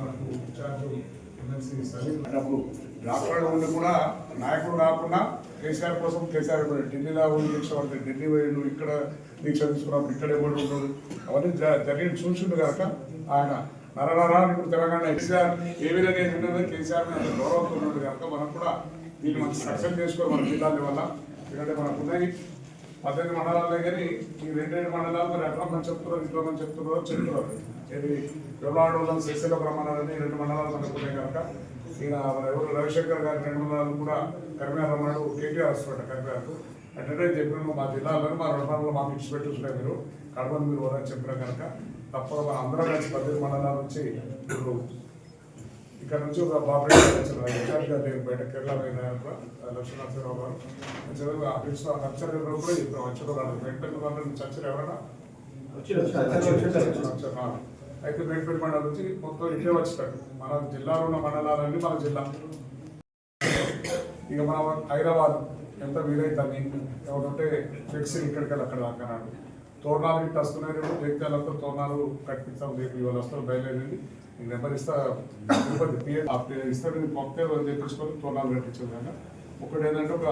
Incharge MLC Salim అన్నప్పుడు doctor ఉండి కూడా నాయకుడు రాకుండా కేసీఆర్ కోసం కేసీఆర్ ఢిల్లీలో ఉండి దీక్ష పడితే ఢిల్లీ పోయిండు ఇక్కడ దీక్ష తీసుకున్నప్పుడు ఇక్కడే కూడా ఉన్నాడు అవన్నీ జ- జరిగి చూసిండు కనుక ఆయన నరనరా ఇప్పుడు తెలంగాణ కేసీఆర్ ఏ విధంగా ఉన్నదో కేసీఆర్ మీద గౌరవంతో ఉన్నాడు కనుక మనం కూడా దీన్ని మంచి సక్సెస్ చేసుకోవాలి మన జిల్లాల వల్ల. ఎందుకంటే మనకు ఉన్నాయి పద్దెనిమిది మండలాలే కానీ ఈ రెండు రెండు మండలాలు మరి ఎట్లా మంది చెప్తున్నారు ఇంట్లో మంది చెప్తున్నారో చెప్తున్నారు. ఇది వివరాడోళ్ళని శ్రీశైలం రమ్మన్నారని రెండు మండలాలు అనుకునే కనుక ఈయన ఎవరు రవిశంకర్ గారి రెండు మండలాలు కూడా కరిమేర రమ్మన్నాడు కేటీఆర్ వస్తున్నాడు కరిమేరకు అంటే చెప్పిన మా జిల్లాలో మా రెండు మండలాలు మాకు ఇచ్చి పెట్టుకుంటే మీరు. కడపని మీరు వరని చెప్పిన కనుక తప్పకుండా అందరం కలిసి పద్దెనిమిది మండలాల నుంచి ఇప్పుడు ఇక్కడ నుంచి ఒక బాపరేట్ వచ్చిన ఇన్ఛార్జ్ గారు నేను బయట కేరళ పోయిన లక్ష్మీనరసింహరావు గారు. చదువు ఆఫీస్ నర్సరీ కూడా ఇప్పుడు వచ్చారు వాళ్ళు మేడ్పల్లి వాళ్ళ నుంచి వచ్చారు ఎవరైనా వచ్చారు, ఆ. అయితే మేడ్పల్లి మండలం నుంచి మొత్తం ఇటే వచ్చారు మన జిల్లాలో ఉన్న మండలాలన్నీ మన జిల్లా. ఇక మన హైదరాబాద్ ఎంత వీలైతుంది ఎవరంటే ఫ్లెక్సీ ఇక్కడికి వెళ్ళి అక్కడ దాకా తోరణాలు ఇట్లా వస్తున్నాయి రేపు. జగిత్యాలతో తోరణాలు కట్టించాం రేపు ఇవాళ వస్తారు బయలుదేరింది ఈ నెంబర్ ఇస్తా తిరుపతి పిఏ ఇస్తారు నేను పంపితే తెప్పించుకొని తోరణాలు కట్టించారు కనుక ఒకటి ఏంటంటే ఒక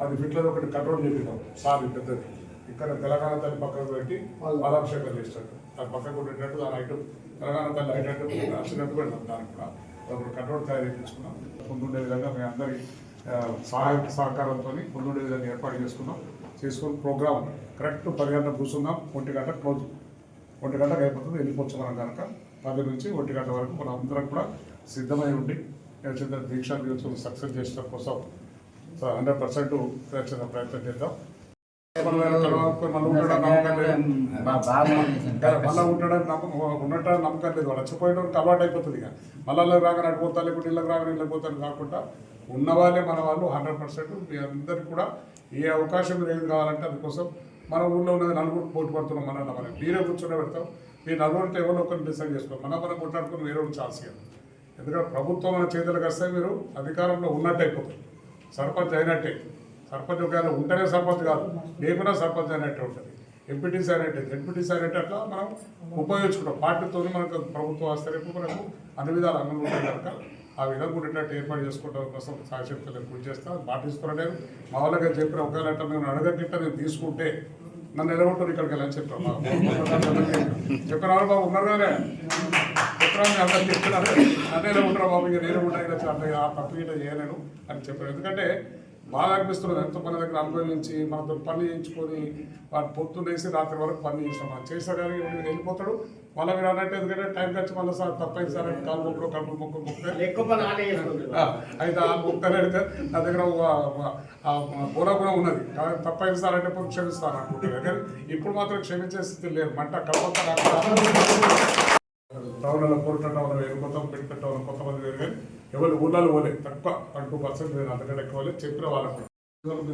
పది ఫీట్లలో ఒకటి కంట్రోల్ చేపిద్దాం. సార్ పెద్దది. ఇక్కడ తెలంగాణ తల్లి పక్కకు పెట్టి పాలాభిషేకం చేస్తాడు దాని పక్కకు ఉండేటట్టు దాని ఐటమ్ తెలంగాణ తల్లి ఐటట్టు వచ్చినట్టు పెడతాం దానికి కూడా. ఒక కంట్రోల్ తయారు చేయించుకున్నాం. ముందుండే విధంగా మీ అందరి సహాయ సహకారంతో ముందుండే విధంగా ఏర్పాటు చేసుకున్నాం. చేసుకుని ప్రోగ్రామ్ కరెక్ట్ పది గంటలకు కూర్చున్నాం ఒంటి గంట క్లోజ్. ఒంటి గంటకు అయిపోతుంది వెళ్ళిపోవచ్చు మనం కనుక. పది నుంచి ఒంటి గంట వరకు మనం అందరం కూడా సిద్ధమై ఉండి చిన్న దీక్షా దినోత్సవం సక్సెస్ చేసడం కోసం హండ్రెడ్ పర్సెంట్ ప్రయత్నం చేద్దాం. మళ్ళీ ఉండడం ఉండడానికి నమ్మకం లేదు. వాళ్ళు వచ్చిపోయిన అలవాటు అయిపోతుంది ఇక. మళ్ళీ రాగానే అటు పోతా లేకుంటే ఇళ్ళకి రాగానే ఇళ్ళకి పోతాను కాకుండా ఉన్న వాళ్ళే మన వాళ్ళు హండ్రెడ్ పర్సెంట్ మీ అందరికీ కూడా ఏ అవకాశం ఏం కావాలంటే అందుకోసం మన ఊళ్ళో ఉన్నది నలుగురు పోటీ పడుతున్నాం మన మనం మీరే కూర్చొని పెడతాం. మీ నలుగురితో ఎవరో ఒకరిని డిసైడ్ చేసుకోం మనం మనం కొట్లాడుకుని వేరే వాళ్ళు ఛాన్స్ ఇవ్వం ఎందుకంటే ప్రభుత్వం మన చేతులకు వస్తే మీరు అధికారంలో ఉన్నట్టు అయిపోతుంది సర్పంచ్ అయినట్టే. సర్పంచ్ ఒకవేళ ఉంటేనే సర్పంచ్ కాదు. లేకుండా సర్పంచ్ అయినట్టే ఉంటుంది. ఎంపీటీసీ అయినట్టే. ఎంపీటీసీ అయినట్టు అట్లా మనం ఉపయోగించుకుంటాం. పార్టీతో మనకు ప్రభుత్వం వస్తే రేపు మనకు అన్ని విధాలు అన్నం ఉంటాయి కనుక ఆ విధంగా ఉండేటట్టు ఏర్పాటు చేసుకోవడం కోసం సాయశక్తులు కృషి చేస్తాను పాటిస్తున్నాను మా వాళ్ళకి చెప్పిన ఒకవేళ నేను అడగట్టిట్ట నేను తీసుకుంటే నన్ను నిలబొట్టారు ఇక్కడికి వెళ్ళని చెప్పాను చెప్పిన వాళ్ళు బాబు ఉన్నారు కానీ చెప్పిన అందరు చెప్తున్నారు. అదే ఉంటారు బాబు ఇంకా నేను ఉంటాయి అంటే ఆ తప్పు ఇట్లా చేయలేను అని చెప్పాను ఎందుకంటే బాగా అనిపిస్తున్నది ఎంతో మన దగ్గర అనుభవించి మనతో పని చేయించుకొని వాడు పొద్దున్న వేసి రాత్రి వరకు పని చేస్తాం మనం చేస్తా కానీ వెళ్ళిపోతాడు మళ్ళీ మీరు అన్నట్టు ఎందుకంటే టైం ఖర్చు మళ్ళీ సార్ తప్పైంది సార్ అంటే కాలు మొక్కలు కడుపు మొక్కలు అయితే ఆ ముక్కలు అడిగితే నా దగ్గర పూల కూడా ఉన్నది కానీ తప్పైంది సార్ అంటే ఇప్పుడు క్షమిస్తాను అనుకుంటున్నాను కానీ ఇప్పుడు మాత్రం క్షమించే స్థితి లేదు మంట కలవత టౌన్లో టౌన్ వేరు కొత్త పెట్టుకుంట టౌన్ కొంతమంది వేరు కానీ ఎవరు ఊళ్ళలో పోలేదు తక్కువ వన్ టూ పర్సెంట్ లేదు అంతకంటే ఎక్కువ లేదు చెప్పిన వాళ్ళకు.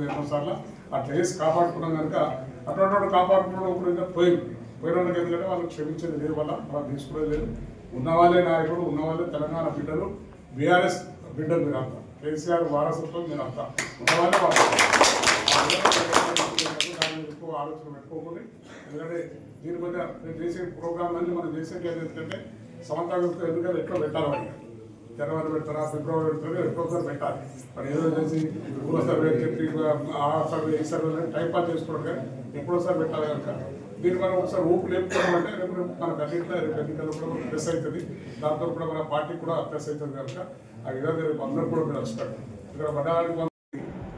ఎన్నోసార్లు అట్లా వేసి కాపాడుకున్నాం కనుక అటువంటి కాపాడుకున్నాడు ఇప్పుడు ఇంకా పోయింది పోయిన వాళ్ళకి ఎందుకంటే వాళ్ళు క్షమించేది లేదు వల్ల అలా తీసుకునేది లేదు. ఉన్నవాళ్ళే నాయకుడు ఉన్నవాళ్ళే తెలంగాణ బిడ్డలు బీఆర్ఎస్ బిడ్డలు మీరు అంతా. కేసీఆర్ వారసత్వం మీరు అంతా. ఉన్నవాళ్ళే వాళ్ళు ఎక్కువ ఆలోచన పెట్టుకోకూడదు ఎందుకంటే దీని మధ్య నేను చేసే ప్రోగ్రామ్ మనం చేసేది ఏంటంటే సమంతాగస్తో ఎందుకంటే ఎట్లా పెట్టాలి జనవరి పెడతారా ఫిబ్రవరి పెడతారు ఎప్పుడోసారి పెట్టాలి. మరి ఏదో చేసి ఇప్పుడు సర్వే చెప్పి ఆ సర్వే ఈ సర్వే టైం పాస్ చేసుకోవడం కానీ ఎప్పుడోసారి పెట్టాలి కనుక. దీన్ని మనం ఒకసారి ఊపు లేపుకోవాలంటే రేపు మనకు అన్నింటిలో రేపు ఎన్నికల్లో కూడా మనకు ప్రెస్ అవుతుంది. దాంతో కూడా మన పార్టీ కూడా ప్రెస్ అవుతుంది కనుక. ఆ విధంగా రేపు అందరూ కూడా మీరు వస్తారు. ఇక్కడ మండలానికి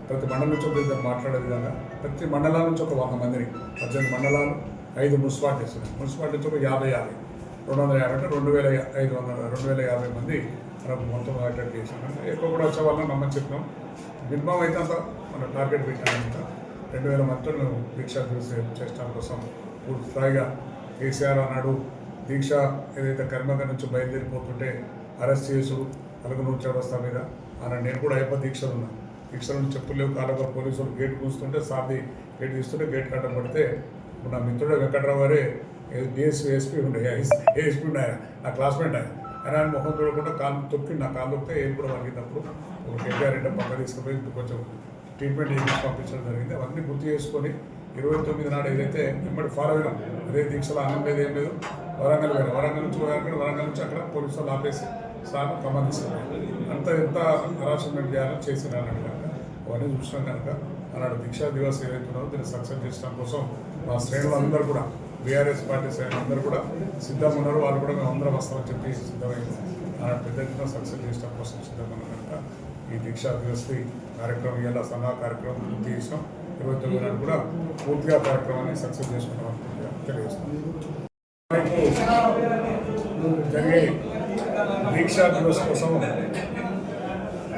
ప్రతి మండలం నుంచి ఒక ఇద్దరు మాట్లాడే విధంగా ప్రతి మండలాల నుంచి ఒక వంద మందిని. పద్దెనిమిది మండలాలు ఐదు మున్సిపాలిటీస్. ఉన్నాయి మున్సిపాలిటీ నుంచి ఒక యాభై యాభై. రెండు వందల యాభై అంటే రెండు వేల ఐదు వందల రెండు వేల యాభై మంది మనకు మొత్తం అటెండ్ చేశాను ఎక్కువ కూడా వచ్చే వాళ్ళని నమ్మని చెప్పినాం మినిమం అయితే అంత మన టార్గెట్ పెట్టామంత రెండు వేల మందితో మేము దీక్ష చేస్తాం కోసం పూర్తి స్థాయిగా కేసీఆర్ అన్నాడు దీక్ష ఏదైతే కర్మగ నుంచి బయలుదేరిపోతుంటే అరెస్ట్ చేసుడు అలగనూరు చౌరస్తా మీద అన్న నేను కూడా అయ్యప్ప దీక్షలు ఉన్నా దీక్షల నుంచి చెప్పులేవు కాలంలో పోలీసులు గేట్ కూస్తుంటే సార్ది గేట్ తీస్తుంటే గేట్ కట్టం పడితే నా మిత్రుడు వెంకట్రావు గారే డిఎస్పీ ఎస్పీ ఉండే ఎస్పీ ఉండే నా క్లాస్మేట్ ఆయన అని ఆయన ముఖం చూడకుండా కాలు తొక్కి నా కాలు తొక్కితే ఏం కూడా వంగినప్పుడు ఒక కేటీఆర్ అంటే పక్క తీసుకుపోయి కొంచెం ట్రీట్మెంట్ చేసి పంపించడం జరిగింది. అవన్నీ గుర్తు చేసుకొని ఇరవై తొమ్మిది నాడు ఏదైతే ఇమ్మడి ఫాలో అయినాం అదే దీక్షలో అన్నం లేదు ఏం లేదు వరంగల్ పోయినా వరంగల్ నుంచి పోయాక వరంగల్ నుంచి అక్కడ పోలీసులు ఆపేసి సార్ గమనిస్తున్నాను అంత ఎంత హరాస్మెంట్ చేయాలని చేసినారని కనుక. అవన్నీ చూసినాం కనుక. అలాంటి దీక్షా దివస్ ఏదైతే ఉన్నదో దీన్ని సక్సెస్ చేసిన కోసం మా శ్రేణులు అందరూ కూడా బీఆర్ఎస్ పార్టీ సైన్ అందరూ కూడా సిద్ధంగా ఉన్నారు వాళ్ళు కూడా మేము అందరం వస్తామని చెప్పి సిద్ధమైంది. పెద్ద ఎత్తున సక్సెస్ చేయడం కోసం సిద్ధంగా ఉన్నాం కనుక ఈ దీక్షా దివస్తి కార్యక్రమం ఇలా సంఘ కార్యక్రమం పూర్తి చేసినాం. ఇరవై తొమ్మిది నాడు కూడా పూర్తిగా కార్యక్రమాన్ని సక్సెస్ చేసుకున్నాం తెలియజేస్తున్నాం. జరిగే దీక్షా దివస్ కోసం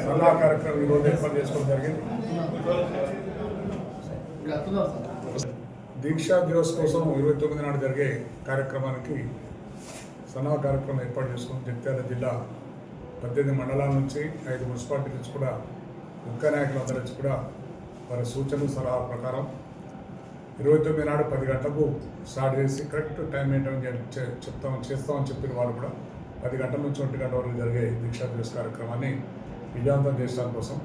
సలహా కార్యక్రమం ఈరోజు ఏర్పాటు చేసుకోవడం జరిగింది. దీక్షా దివస్ కోసం ఇరవై తొమ్మిది నాడు జరిగే కార్యక్రమానికి సనా కార్యక్రమం ఏర్పాటు చేసుకుని జగిత్యాల జిల్లా పద్దెనిమిది మండలాల నుంచి ఐదు మున్సిపాలిటీ నుంచి కూడా ముఖ్య నాయకులందరి నుంచి కూడా వారి సూచనలు సలహా ప్రకారం ఇరవై తొమ్మిది నాడు పది గంటలకు స్టార్ట్ చేసి కరెక్ట్ టైం మెయింటైన్ చే- చేస్తామని చెప్పిన వాళ్ళు కూడా పది గంటల నుంచి ఒంటి గంట వరకు జరిగే దీక్షా దివస్ కార్యక్రమాన్ని విజయవంతం చేయడం కోసం.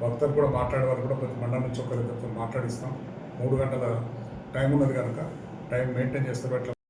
భక్తులు కూడా మాట్లాడే వాళ్ళు కూడా ప్రతి మండలం నుంచి ఒకరిద్దరితో మాట్లాడిస్తాం. మూడు గంటల టైం ఉన్నది కనుక టైం మెయింటైన్ చేస్తే